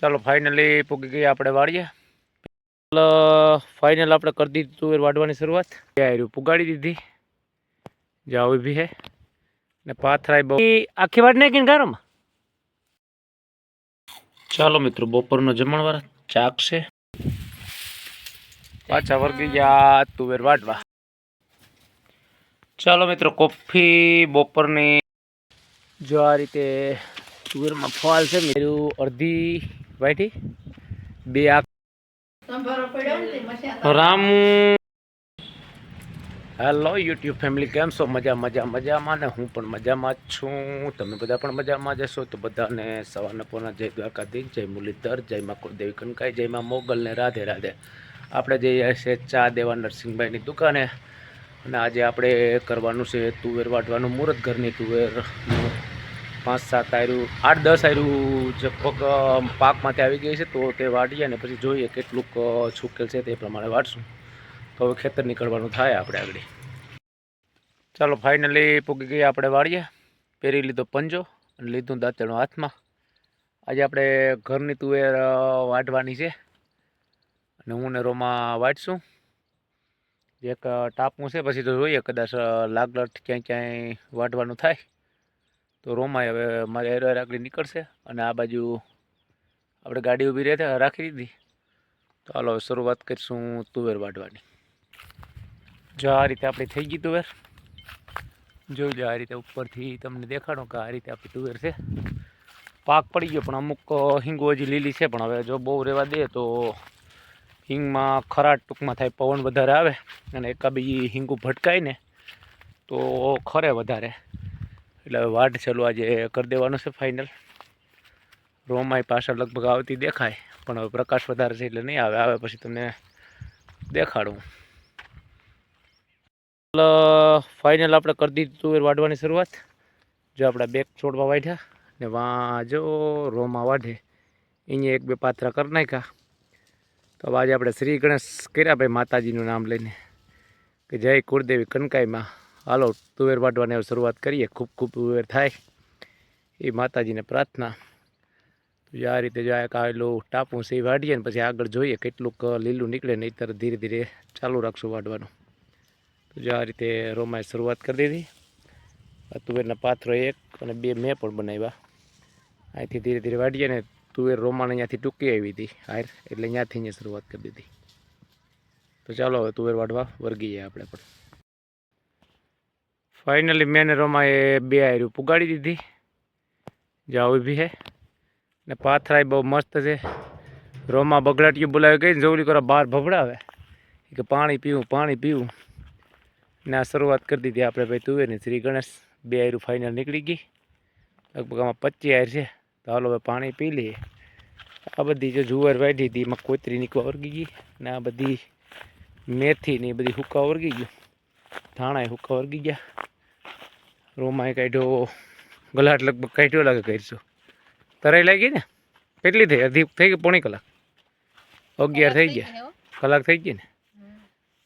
ચાલો ફાઇનલી પૂગી ગયા આપણે વાળીએ. ફાઇનલ આપણે કરી દીધી તુવેર વાઢવાની શરૂઆત. આર્યું પુગાડી દીધી. જાવ ઊભી હે. ને પાથરાય બહુ. આખી વાડ નાખીને ગારોમાં? ચાલો મિત્રો, બપોરનો જમણવાર ચાક છે. પાછા વર્ગી ગયા તુવેર વાડવા ચાલો મિત્રો, કોફી બપોરની. જો આ રીતે તુવેરમાં ફોલ છે મેરું અડધી વાટી બે આ રામ હેલો યુટ્યુબ ફેમિલી કેમ છો? મજા મજા મજામાં ને હું પણ મજામાં જ છું. તમે બધા પણ મજામાં જ હશો? તો બધાને સવારના પોના જય દ્વારકાધીશ જય મુરલીધર જય માં કુળદેવી કનકાઈ જય માં મોગલ ને રાધે રાધે. આપણે જઈએ છીએ ચા દેવા નરસિંહભાઈની દુકાને અને આજે આપણે કરવાનું છે તુવેર વાટવાનું મુહૂર્ત ઘરની તુવેર. પાંચ સાત આયરું આઠ દસ આયરું લગભગ પાકમાંથી આવી ગઈ છે, તો તે વાટીએ અને પછી જોઈએ કેટલુંક છૂકેલ છે તે પ્રમાણે વાટશું. તો હવે ખેતર નીકળવાનું થાય આપણે આગળ. ચાલો, ફાઇનલી પૂગી ગઈ આપણે વાળીએ પહેરી લીધો પંજો અને લીધું દાંતણું હાથમાં. આજે આપણે ઘરની તુવેર વાટવાની છે. અને હું ને રોમાં વાટશું. એક ટાપું છે, પછી તો જોઈએ, કદાચ લાગલટ ક્યાંય ક્યાંય વાટવાનું થાય. તો રોમાય હવે મારે હેરો આગળ નીકળશે અને આ બાજુ આપણે ગાડી ઊભી રહે રાખી દીધી. તો હાલો શરૂઆત કરીશું તુવેર વાટવાની જો આ રીતે આપણી થઈ ગઈ તુવેર. જોઈ લો, આ રીતે ઉપરથી તમને દેખાડો કે આ રીતે આપણી તુવેર છે. પાક પડી ગયો, પણ અમુક હિંગો હજી લીલી છે, પણ હવે જો બહુ રહેવા દે તો હિંગમાં ખરાટ ટૂંકમાં થાય, પવન વધારે આવે અને એકા બીજી હિંગું ભટકાય ને તો ખરે વધારે. એટલે હવે વાટ ચાલુ આજે કરી દેવાનું છે ફાઇનલ રોમાય પાછળ લગભગ આવતી દેખાય, પણ હવે પ્રકાશ વધારે છે એટલે નહીં આવે. આવે પછી તમને દેખાડું. ફાઇનલ આપણે કરી દીધી તુવેર વાઢવાની શરૂઆત. જો આપણા બેગ છોડવા વાઢ્યા ને વાં જો રોમાં વાઢે. અહીંયા એક બે પાત્ર કરી નાખ્યા. તો આજે આપણે શ્રી ગણેશ કર્યા ભાઈ માતાજીનું નામ લઈને. કે જય કુળદેવી કનકાઈમાં. હાલો, તુવેર વાઢવાની હવે શરૂઆત કરીએ. ખૂબ ખૂબ તુવેર થાય. એ માતાજીને પ્રાર્થના. જો આ રીતે જો આ આવેલું ટાપું છે એ વાઢીએ ને પછી આગળ જોઈએ કેટલુંક લીલું નીકળે નહીંતર ધીરે ધીરે ચાલુ રાખશું વાઢવાનું. તો જો આ રીતે રોમાએ શરૂઆત કરી દીધી. આ તુવેરના પાથરો એક અને બે મેં પણ બનાવ્યા. અહીંથી ધીરે ધીરે વાઢીએ ને તુવેર રોમાને અહીંયાથી ટૂંકી આવી હતી. હાર, એટલે અહીંયાથી અહીંયા શરૂઆત કરી દીધી. તો ચાલો હવે તુવેર વાઢવા વર્ગીએ આપણે પણ. ફાઇનલી મેં રોમાં એ બે આયરું. પુગાડી દીધી. જ્યાં બી હે. ને પાથરાય બહુ મસ્ત છે. રોમાં બગડાટીયું બોલાવી ગઈ જવલી કરો, બહાર ભભડાવે. કે પાણી પીવું પાણી પીવું. ને આ શરૂઆત કરી દીધી આપણે ભાઈ તુવેરની શ્રી ગણેશ. બે આયરું ફાઇનલ નીકળી ગઈ. લગભગ આમાં પચીસ આયર છે. તો હાલો હવે પાણી પી લઈએ. આ બધી જો જુવાર વાઢી હતી, એમાં કોતરી નીકળવા વર્ગી ગઈ. ને આ બધી મેથી ને એ બધી હુક્કા વર્ગી ગયું. ધાણા હુક્કા વર્ગી ગયા. રોમાએ કાઢ્યો ગલાટ લગભગ કાઢ્યો લાગે કરીશું તરાઈ લાગી ને? કેટલી થઈ? અડધી થઈ ગઈ પોણી કલાક? અગિયાર થઈ ગયા. કલાક થઈ ગઈ ને?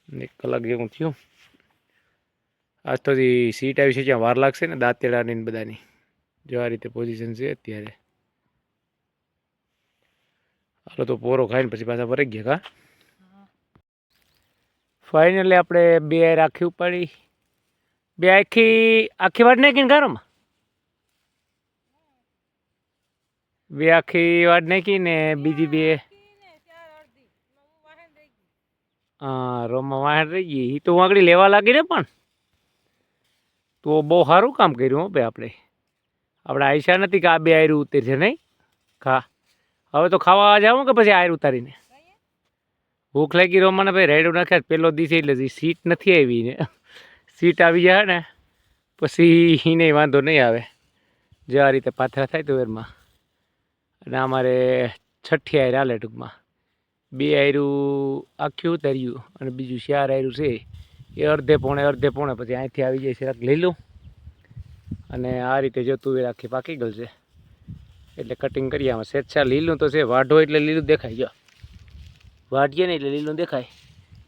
એક કલાક જેવું થયું. આજ તો સીટ આવી છે જ્યાં વાર લાગશે ને દાંતેડાની ને બધાની. જો આ રીતે પોઝિશન છે અત્યારે. હાલો તો પોરો ખાઈને પછી પાછા ભરાઈ ગયા કા? ફાઇનલી આપણે બે રાખી ઉપાડી બે આખી આખી વાડ નાખીને ગારોમાં બે આખી વાડ નાખી ને બીજી બે. હા રોમાં વાહન રહી ગઈ. એ તો હું આગળ લેવા લાગી ને પણ. તો બહુ સારું કામ કર્યું હો ભાઈ આપણે. આપણે આયશા નથી કે આ બે આયરું ઉતરશે નહીં. ખા. હવે તો ખાવા જાવ કે પછી આયર ઉતારીને? ભૂખ લાગી રોમાને ભાઈ રેડું નાખ્યા પેલો દિવસે એટલે સીટ નથી આવી ને. સીટ આવી જાય ને, પછી એને વાંધો નહીં આવે. જે આ રીતે પાથરા થાય તો એરમાં અને અમારે છઠ્ઠી આયર હાલે ટૂંકમાં. બે આયરું આખું તર્યું અને બીજું ચાર આયરું છે. એ અડધે પોણે અડધે પોણે પછી અહીંથી આવી જાય છે. લીલું અને આ રીતે જો તુવેર આખી પાકી ગયેલ છે. એટલે કટિંગ કરીએ. આમાં સ્વેચ્છા લીલું તો છે. વાઢો એટલે લીલું દેખાય, જો. વાઢીએ ને એટલે લીલું દેખાય.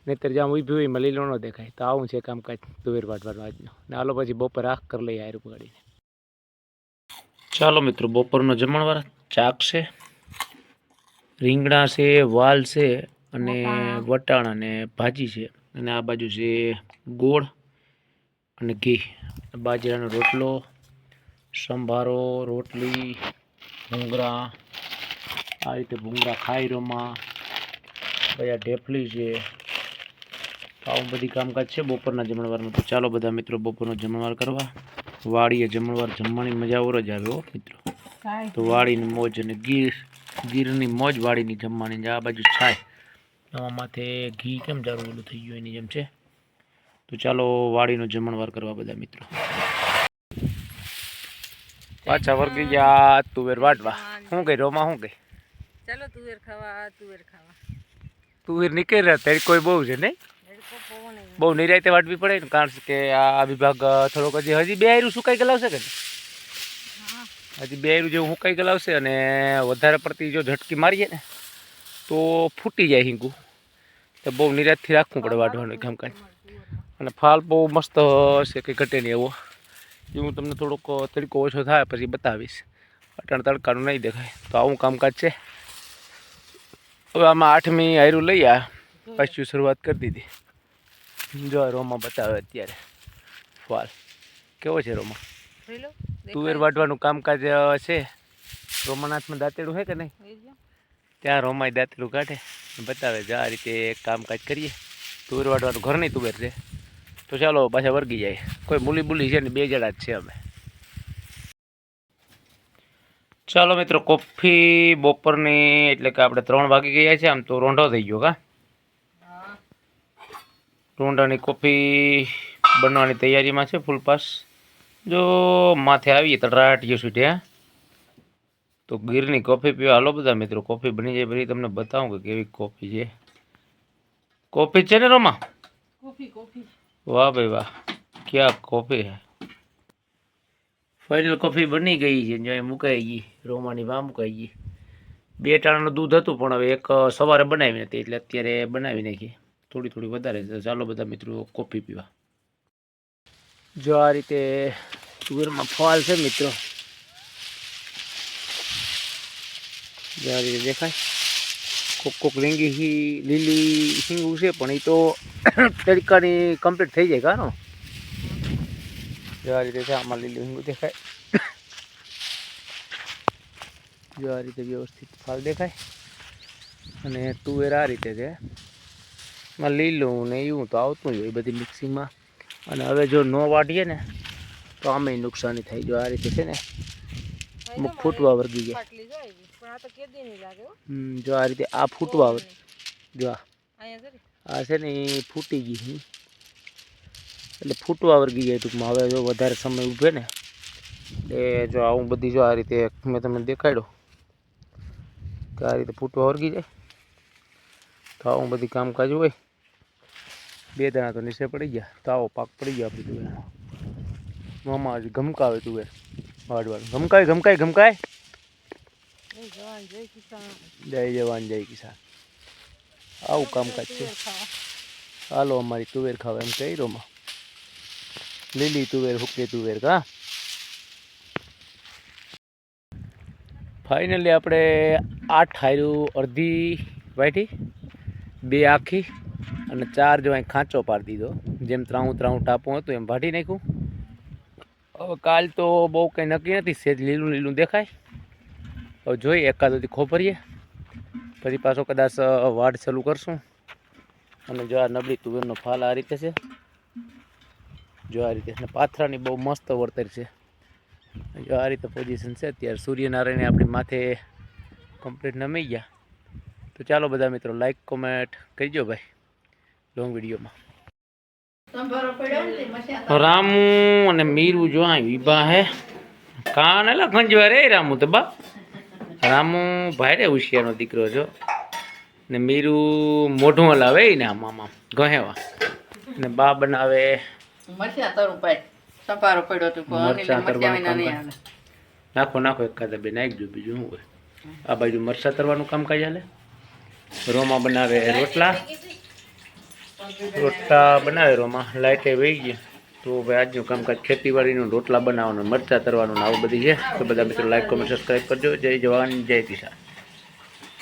નહીતર જ્યાં ઊભી હોય એમાં લોનો દેખાય. તો આવું છે કામકાજ તુવેર વાટવાનું આજનું. ને હાલો પછી બપોર આખ કરી લઈએ આયરું પકડીને. ચાલો મિત્રો, બપોરનો જમણવાર ચાક છે, રીંગણા છે, વાલ છે અને વટાણા અને ભાજી છે. અને આ બાજુ છે ગોળ અને ઘી. બાજરાનો રોટલો, સંભારો, રોટલી ભૂંગરા આ રીતે ભૂંગરા ખાઈ રોમાં. બધા ઢેફલી છે આવું બધી કામકાજ છે બપોરના જમણવારમાં તો ચાલો બધા મિત્રો બપોરનો જમણવાર કરવા. વાડીએ જમણવાર જમવાની મજા ઓર જ આવે હો મિત્રો. તો વાડીની મોજ અને ગીર ગીરની મોજ વાડીની જમવાની આ બાજુ છાય. આમાં માથે ઘી કેમ જારું ઓલું થઈ ગયું એની જેમ છે? તો ચાલો વાડીનો જમણવાર કરવા બધા મિત્રો. પાછા વર્ગી ગયા તુવેર વાટવા. શું કઈ રોમાં શું કઈ ચાલો તુવેર ખાવા તુવેર ખાવા. તુવેર નીકળી રહ્યા તારી કોઈ બહુ છે નહીં. બહુ નિરાયતે વાટવી પડે ને કારણ કે આ વિભાગ થોડોક હજી હજી બે આયરું સુકાઈ ગલાવશે કે હજી બે આયરું જેવું સુકાઈ ગલાવશે અને વધારે પડતી જો ઝટકી મારીએ ને તો ફૂટી જાય હિંગું. તો બહુ નિરાતથી રાખવું પડે વાટવાનું કાંઈ અને ફાલ બહુ મસ્ત હશે કે ઘટે નહીં એવો. એ હું તમને થોડોક તડકો ઓછો થાય પછી બતાવીશ. અટાણ તડકાનું નહીં દેખાય. તો આવું કામકાજ છે. હવે આમાં આઠમી આયરું લઈ આ. પાછી શરૂઆત કરી દીધી. જો રોમા બતાવે અત્યારે. ફાલ કેવો છે રોમા? તુવેર વાટવાનું કામકાજ છે? રોમાનાથમાં દાંતેડું છે કે નહીં? ત્યાં રોમાય દાંતેડું કાઢે. બતાવે જો આ રીતે કામકાજ કરીએ. તુવેર વાટવાનું ઘરની તુવેર છે તો ચાલો પાછા વર્ગી જાય. કોઈ મૂલી બુલી છે ને બે જણા જ છે અમે. ચાલો મિત્રો કોફી બપોરની એટલે કે આપણે ત્રણ વાગી ગયા છે આમ તો રોંઢો થઈ ગયો કા? રોંઢાની કોફી બનવાની તૈયારીમાં છે ફૂલ પાસ જો માથે આવીએ તો રાટીઓ છૂટે હા. તો ગીરની કોફી પીવા. હાલો બધા મિત્રો કોફી બની જાય પછી તમને બતાવું કે કેવી કોફી છે. કોફી છે ને રોમા? વાહ ભાઈ વાહ ક્યાં કોફી હે. ફાઇનલ કોફી બની ગઈ છે જો મુકાઈ ગઈ રોમાની વાહ મુકાઈ ગઈ. બે ટાણાનું દૂધ હતું પણ હવે એક સવારે બનાવી નથી એટલે અત્યારે બનાવી નાખી. થોડી થોડી વધારે ચાલો બધા મિત્રો, કોફી પીવા. જો આ રીતે તુવેરમાં ફળ છે મિત્રો. જો આ રીતે દેખાય. કોક કોક રીંગી લીલી હિંગું છે, પણ એ તો તડકાની કમ્પ્લીટ થઈ જાય કાનો જો આ રીતે છે, આમાં લીલી હિંગું દેખાય. જો આ રીતે વ્યવસ્થિત ફાલ દેખાય. અને તુવેર આ રીતે છે. લીલું ને એવું તો આવતું જ હોય બધી મિક્સિંગમાં અને હવે જો ન વાટીએ ને તો આમે નુકસાની થાય જો આ રીતે છે ને અમુક ફૂટવા વર્ગી જાય જો આ રીતે આ ફૂટવા જો આ. આ છે ને એ ફૂટી ગઈ. એટલે ફૂટવા વર્ગી જાય ટૂંકમાં. હવે જો વધારે સમય ઊભે ને એટલે જો આવું બધી જો આ રીતે મેં તમને દેખાડ્યો કે આ રીતે ફૂટવા વર્ગી જાય. તો આવું બધી કામકાજ હોય. બે દાણા તો નીચે પડી ગયા. તાવો પાક પડી ગયો આપણી તુવેર મામા હજી ગમકાવે તુવેર વાડવાનું ગમકાય ગમકાય ગમકાય. જય જવાન જય કિસાન. આવું કામકાજ છે. હાલો અમારી તુવેર ખાવા એમ કહી રોમાં લીલી તુવેર હુકે તુવેર કા ફાઇનલી આપણે આઠ હાર્યું અડધી વાટી બે આખી. અને ચાર જો અહીં ખાંચો પાડી દીધો. જેમ ત્રાણું ત્રાણું ટાપું હતું, એમ વાટી નાખ્યું. હવે કાલ તો બહુ કંઈ નક્કી નથી. સેજ લીલું લીલું દેખાય. હવે જોઈએ, એકાદોથી ખોપરીએ. પછી પાછો કદાચ વાડ ચાલુ કરશું. અને જો આ નબળી તુવેરનો ફાલ આ રીતે છે. જો આ રીતે. અને પાથરાની બહુ મસ્ત વર્તર છે. જો આ રીતે પોઝિશન છે, અત્યારે સૂર્યનારાયણ આપણી માથે કમ્પ્લીટ નમી ગયા. તો ચાલો બધા મિત્રો લાઈક કોમેન્ટ કરજો ભાઈ. લોંગ વિડીયોમાં રામુ અને મીરુ જો આ વિભા હે. કાન એલા ખંજવા રે રામુ તો બા. રામુ ભાઈ રે હોશિયારનો દીકરો છો ને મીરુ મોઢું હલાવે ને આમ આમ ગહેવા. ને બા બનાવે. મરચા તરું પાય સંભારો પડ્યો તું મરચા તરવાનું નાખો નાખો એકાદા બે નાખજો બીજું શું હોય? આ બાજુ મરચા તરવાનું કામ કાજ હાલે? રોમા બનાવે રોટલા. રોટલા બનાવે રોમાં લાઇટે વહી ગઈ. તો ભાઈ આજનું કામકાજ ખેતીવાડીનું, રોટલા બનાવવાનું, મરચા તરવાનું આવું બધી છે. તો બધા મિત્રો લાઈક કોમેન્ટ સબસ્ક્રાઈબ કરજો. જય જવાન, જય કિસાન.